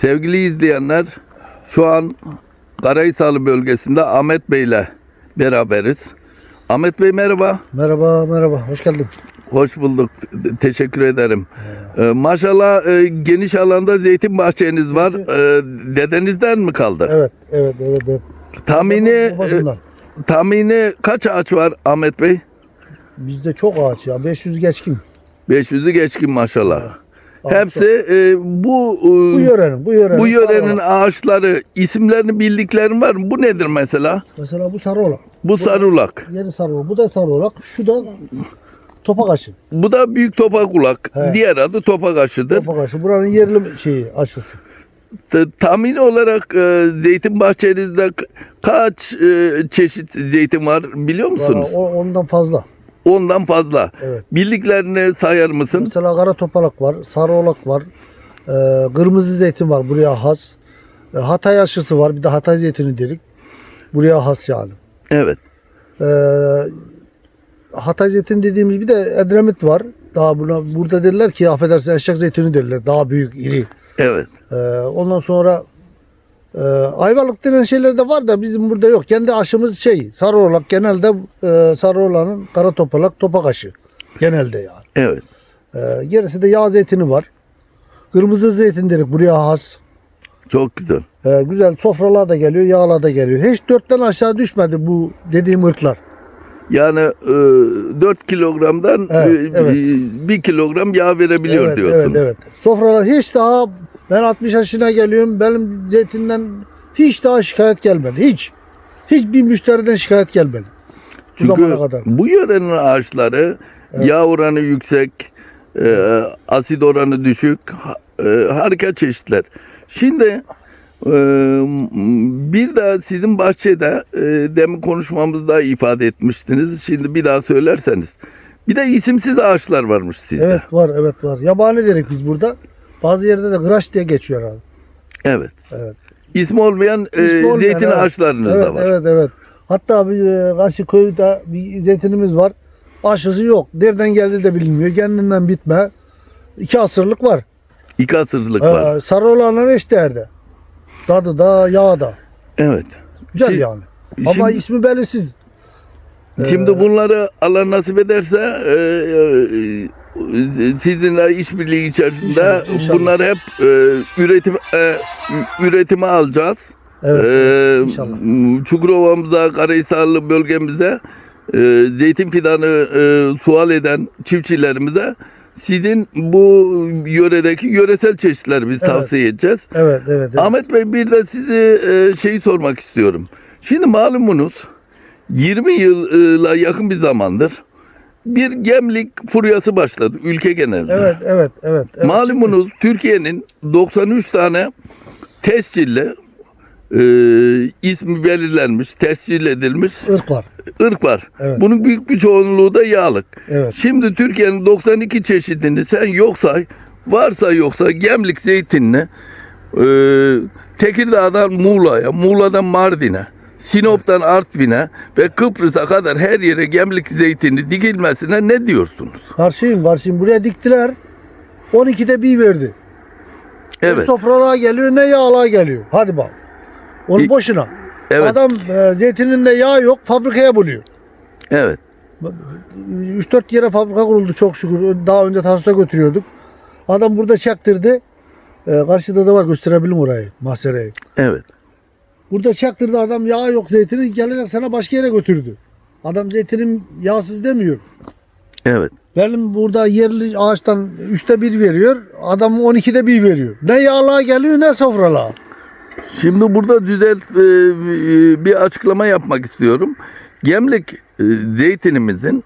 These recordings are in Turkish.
Sevgili izleyenler, şu an Karahisalı bölgesinde Ahmet Bey ile beraberiz. Ahmet Bey merhaba, Merhaba, merhaba. Hoş geldin. hoş bulduk. Teşekkür ederim. Ee, maşallah e, geniş alanda zeytin bahçeniz var. Ee, dedenizden mi kaldı? Evet, evet, evet. evet. Tahmini e, tahmini kaç ağaç var Ahmet Bey? Bizde çok ağaç ya. 500 geçkin. 500'ü geçkin maşallah. Ağaç Hepsi e, bu e, Bu yörenin, bu yörenin. bu yörenin ağaçları isimlerini bildiklerin var mı? Bu nedir mesela? Mesela bu sarı olan. Bu sarulak. Yeni sarı olan. Bu da sarı olan. Şu da topak aşı. Bu da büyük topak kulak. He. Diğer adı topak aşıdır. Topak aşı. Buranın yerli şeyi aşısı. T- Tahmini olarak e, zeytin bahçenizde k- kaç e, çeşit zeytin var biliyor musunuz? Valla o- ondan fazla. Ondan fazla. Evet. Bildiklerini sayar mısın? Mesela kara topalak var, sarı olak var, e, kırmızı zeytin var buraya has. E, Hatay aşısı var, bir de Hatay zeytini dedik. Buraya has yani. Evet. E, Hatay zeytini dediğimiz bir de Edremit var. Daha buna, burada derler ki affedersin eşek zeytini derler. Daha büyük, iri. Evet. E, ondan sonra e, ayvalık denen şeyler de var da bizim burada yok. Kendi aşımız şey sarı olak genelde e, sarı olanın kara topalak topak aşı. Genelde yani. Evet. Ee, gerisi de yağ zeytini var. Kırmızı zeytin dedik buraya has. Çok güzel. Ee, güzel sofralar da geliyor, yağlar da geliyor. Hiç dörtten aşağı düşmedi bu dediğim ırklar. Yani e, 4 kilogramdan Evet, e, evet. 1 kilogram yağ verebiliyor evet, diyorsun. evet, evet. Sofralar hiç daha ben 60 yaşına geliyorum. Benim zeytinden hiç daha şikayet gelmedi. Hiç. Hiçbir müşteriden şikayet gelmedi. Bu Çünkü zamana kadar. bu yörenin ağaçları yağ oranı yüksek, e, asit oranı düşük, ha- e, harika çeşitler. Şimdi e, bir de sizin bahçede e, demin konuşmamızda ifade etmiştiniz. Şimdi bir daha söylerseniz. Bir de isimsiz ağaçlar varmış sizde. Evet var, evet var. Yabani dedik biz burada. Bazı yerde de gıraş diye geçiyor herhalde. Evet. Evet. İsmi olmayan e, İsmi olmayan, zeytin evet. ağaçlarınız evet, da var. Evet evet. Hatta bir e, karşı köyde bir zeytinimiz var. Aşısı yok. Nereden geldi de bilinmiyor. Kendinden bitme. İki asırlık var. İki asırlık var. Ee, sarı olanlar eşdeğerde. Tadı da yağı da. Evet. Güzel Şi- yani. Ama şimdi- ismi belirsiz. Şimdi bunları Allah nasip ederse e, e, sizinle işbirliği içerisinde İnşallah, inşallah. bunları hep e, üretim e, üretime alacağız. Evet. E, inşallah. Çukurova'mıza, Karahisarlı bölgemize e, zeytin fidanı e, sual eden çiftçilerimize sizin bu yöredeki yöresel çeşitleri biz Evet. tavsiye edeceğiz. Evet evet. evet. Ahmet Bey bir de sizi e, şeyi sormak istiyorum. Şimdi malumunuz 20 yıla yakın bir zamandır bir gemlik furyası başladı ülke genelinde. Evet evet evet. evet. Malumunuz Türkiye'nin 93 tane tescilli e, ismi belirlenmiş, tescil edilmiş Şimdi ırk var. ırk var. Evet. Bunun büyük bir çoğunluğu da yağlık. Evet. Şimdi Türkiye'nin 92 çeşidini sen yoksa varsa yoksa gemlik zeytinini e, Tekirdağ'dan Muğla'ya, Muğla'dan Mardin'e, Sinop'tan Artvin'e ve Kıbrıs'a kadar her yere gemlik zeytini dikilmesine ne diyorsunuz? Karşıyım karşıyım. Buraya diktiler. 12'de bir verdi. Ne Evet. sofralığa geliyor ne yağlığa geliyor. Hadi bak. Onu İ- boşuna. Evet. Adam e, zeytininde yağ yok fabrikaya buluyor. Evet. 3-4 yere fabrika kuruldu çok şükür. Daha önce Tarsus'a götürüyorduk. Adam burada çaktırdı. E, karşıda da var gösterebilirim orayı. Mahsereyi. Evet. Burada çaktırdı adam yağ yok zeytini gelecek sana başka yere götürdü. Adam zeytinim yağsız demiyor. Evet. Benim burada yerli ağaçtan üçte bir veriyor. Adam 12'de bir veriyor. Ne yağlığa geliyor ne sofralığa. Şimdi burada düzelt e, e, bir açıklama yapmak istiyorum. Gemlik e, zeytinimizin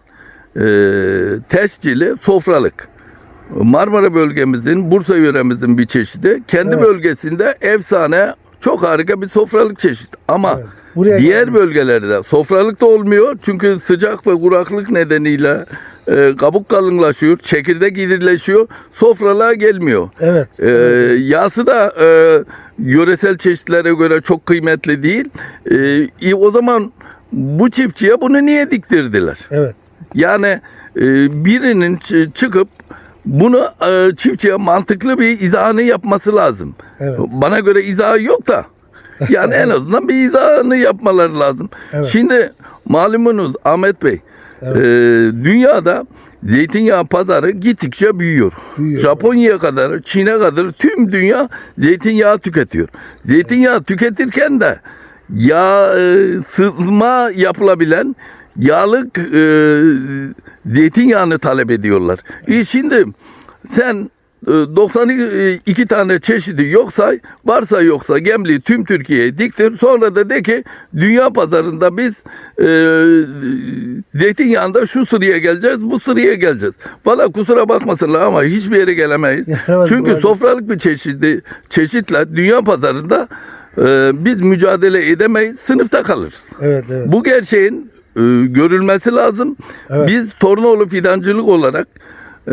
tescili sofralık. Marmara bölgemizin, Bursa yöremizin bir çeşidi. Kendi Evet. bölgesinde efsane, çok harika bir sofralık çeşit. Ama Evet. Buraya diğer gelmiyor. bölgelerde sofralık da olmuyor. Çünkü sıcak ve kuraklık nedeniyle e, kabuk kalınlaşıyor, çekirdek irileşiyor, sofralığa gelmiyor. Evet. Ee, yağsı da e, yöresel çeşitlere göre çok kıymetli değil. İyi, o zaman bu çiftçiye bunu niye diktirdiler? Evet. Yani e, birinin çı- çıkıp Bunu e, çiftçiye mantıklı bir izahını yapması lazım. Evet. Bana göre izahı yok da. Yani en azından bir izahını yapmaları lazım. Evet. Şimdi malumunuz Ahmet Bey, Evet. e, dünyada zeytinyağı pazarı gittikçe büyüyor. Büyüyor, Japonya'ya kadar, Çin'e kadar tüm dünya zeytinyağı tüketiyor. Zeytinyağı tüketirken de yağ e, sızma yapılabilen yağlık e, zeytinyağını talep ediyorlar. E şimdi sen e, 92 tane çeşidi yoksa varsa yoksa gemli tüm Türkiye'ye diktir. Sonra da de ki dünya pazarında biz e, zeytinyağında şu sıraya geleceğiz bu sıraya geleceğiz. Valla kusura bakmasınlar ama hiçbir yere gelemeyiz. Evet, Çünkü sofralık bir çeşidi çeşitler dünya pazarında e, biz mücadele edemeyiz sınıfta kalırız. Evet evet. Bu gerçeğin e, görülmesi lazım. Evet. Biz Tornoğlu fidancılık olarak e,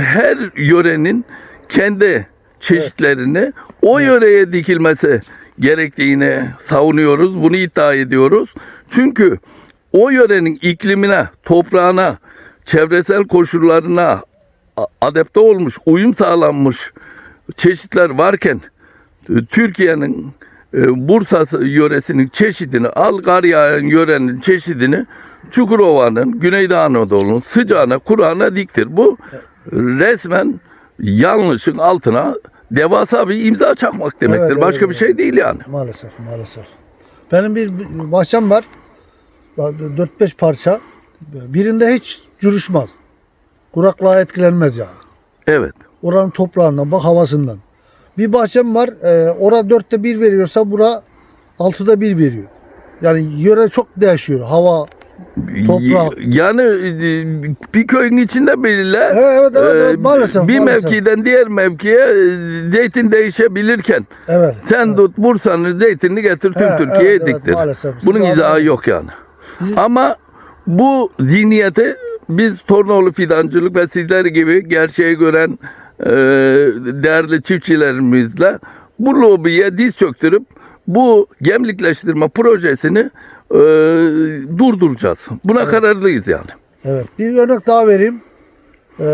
her yörenin kendi çeşitlerini o yöreye dikilmesi gerektiğini savunuyoruz. Bunu iddia ediyoruz. Çünkü o yörenin iklimine, toprağına, çevresel koşullarına adapte olmuş, uyum sağlanmış çeşitler varken e, Türkiye'nin e, Bursa yöresinin çeşidini al kar yağan yörenin çeşidini Çukurova'nın, Güneydoğu Anadolu'nun sıcağına, kurağına diktir. Bu resmen yanlışın altına devasa bir imza çakmak demektir. Evet, evet, Başka bir evet. şey değil yani. Maalesef maalesef. Benim bir bir bahçem var. 4-5 parça. Birinde hiç cürüşmez. Kuraklığa etkilenmez yani. Evet. Oranın toprağından bak havasından. Bir bahçem var. E, ora dörtte bir veriyorsa bura altıda bir veriyor. Yani yöre çok değişiyor. Hava. Toprak. Yani e, bir köyün içinde bile Evet evet evet, evet, e, maalesef. bir maalesef. mevkiden diğer mevkiye e, zeytin değişebilirken Evet. Sen evet. tut Bursa'nın zeytinini getir tüm Evet, Türkiye'ye evet, evet, diktir. maalesef. Siz Bunun izahı anlayın. yok yani. Ama bu zihniyeti biz Tornoğlu Fidancılık ve sizler gibi gerçeği gören değerli çiftçilerimizle bu lobiye diz çöktürüp bu gemlikleştirme projesini e, durduracağız. Buna kararlıyız yani. Evet. Bir örnek daha vereyim. Ee,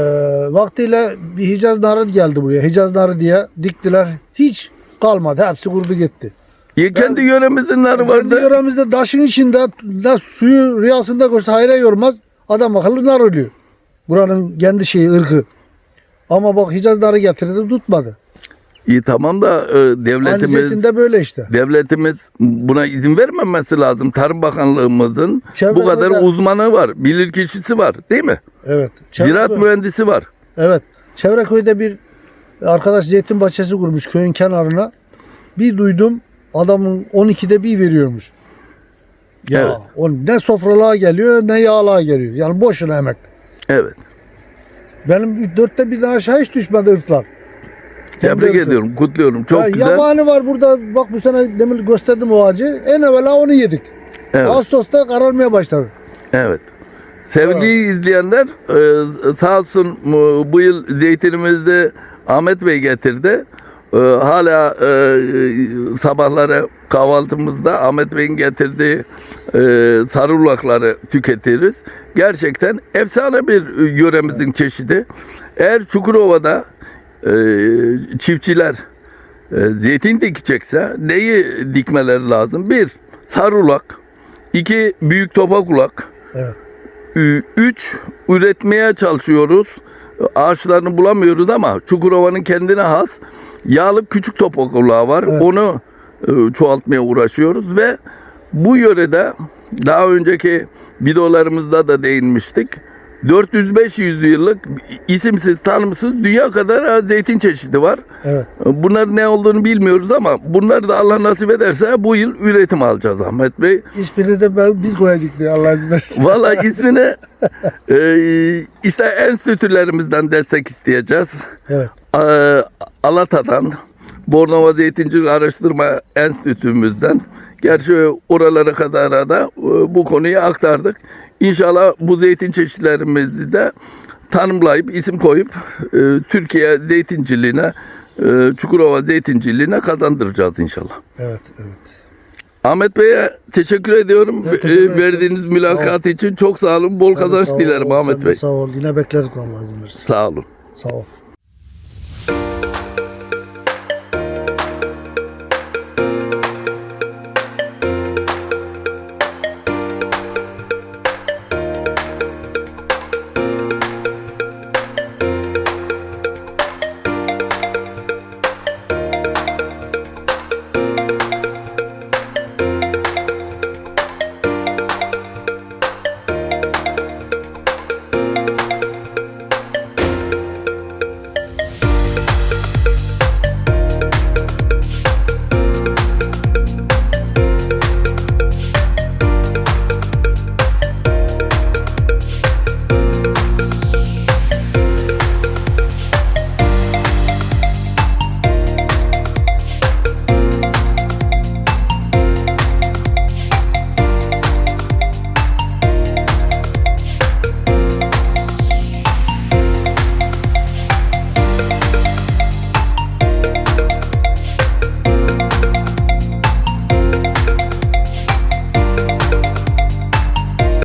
vaktiyle bir Hicaz narı geldi buraya. Hicaz narı diye diktiler. Hiç kalmadı. Hepsi kurudu gitti. Ya kendi yöremizin narı Kendi vardı. yöremizde taşın içinde da suyu rüyasında görse hayra yormaz. Adam akıllı nar ölüyor. Buranın kendi şeyi ırkı. Ama bak Hicaz narı getirdi tutmadı. İyi tamam da e, devletimiz zeytinde böyle işte. Devletimiz buna izin vermemesi lazım. Tarım Bakanlığımızın Çevre bu kadar özel- uzmanı var, bilir kişisi var, değil mi? Evet. Çevre Ziraat köy- mühendisi var. Evet. Çevreköy'de bir arkadaş zeytin bahçesi kurmuş köyün kenarına. Bir duydum adamın 12'de bir veriyormuş. Ya Evet. o ne sofralığa geliyor ne yağlığa geliyor. Yani boşuna emek. Evet. Benim dörtte bir aşağı hiç düşmedi ırklar. Kendi Tebrik ırkı. ediyorum, kutluyorum. Çok Ya güzel. Yabani var burada. Bak bu sene demin gösterdim o ağacı. En evvela onu yedik. Evet. Ağustos'ta kararmaya başladı. Evet. Sevgili izleyenler, e, sağ olsun bu yıl zeytinimizi Ahmet Bey getirdi. E, Hala e, sabahları kahvaltımızda Ahmet Bey'in getirdiği e, sarılakları tüketiriz. Gerçekten efsane bir yöremizin çeşidi. Eğer Çukurova'da e, çiftçiler e, zeytin dikecekse neyi dikmeleri lazım? Bir, sarulak. iki büyük topak ulak. Evet. Üç, üretmeye çalışıyoruz. Ağaçlarını bulamıyoruz ama Çukurova'nın kendine has yağlı küçük topak ulağı var. Evet. Onu e, çoğaltmaya uğraşıyoruz ve bu yörede daha önceki videolarımızda da değinmiştik. 400-500 yıllık isimsiz, tanımsız dünya kadar zeytin çeşidi var. Evet. Bunlar ne olduğunu bilmiyoruz ama bunları da Allah nasip ederse bu yıl üretim alacağız Ahmet Bey. İsmini de ben, biz koyacaktık diye Allah izin verirse. Valla ismini e, işte enstitülerimizden destek isteyeceğiz. Evet. E, Alata'dan, Bornova Zeytincilik Araştırma Enstitümüzden. Gerçi oralara kadar da e, bu konuyu aktardık. İnşallah bu zeytin çeşitlerimizi de tanımlayıp isim koyup e, Türkiye zeytinciliğine, e, Çukurova zeytinciliğine kazandıracağız inşallah. Evet. Evet. Ahmet Bey'e teşekkür ediyorum. Ben teşekkür ederim. Verdiğiniz mülakat için çok sağ olun. Bol Sen kazanç dilerim sen Ahmet de Bey. Sağ ol. Yine bekleriz vallahi izin. Sağ olun. Sağ ol.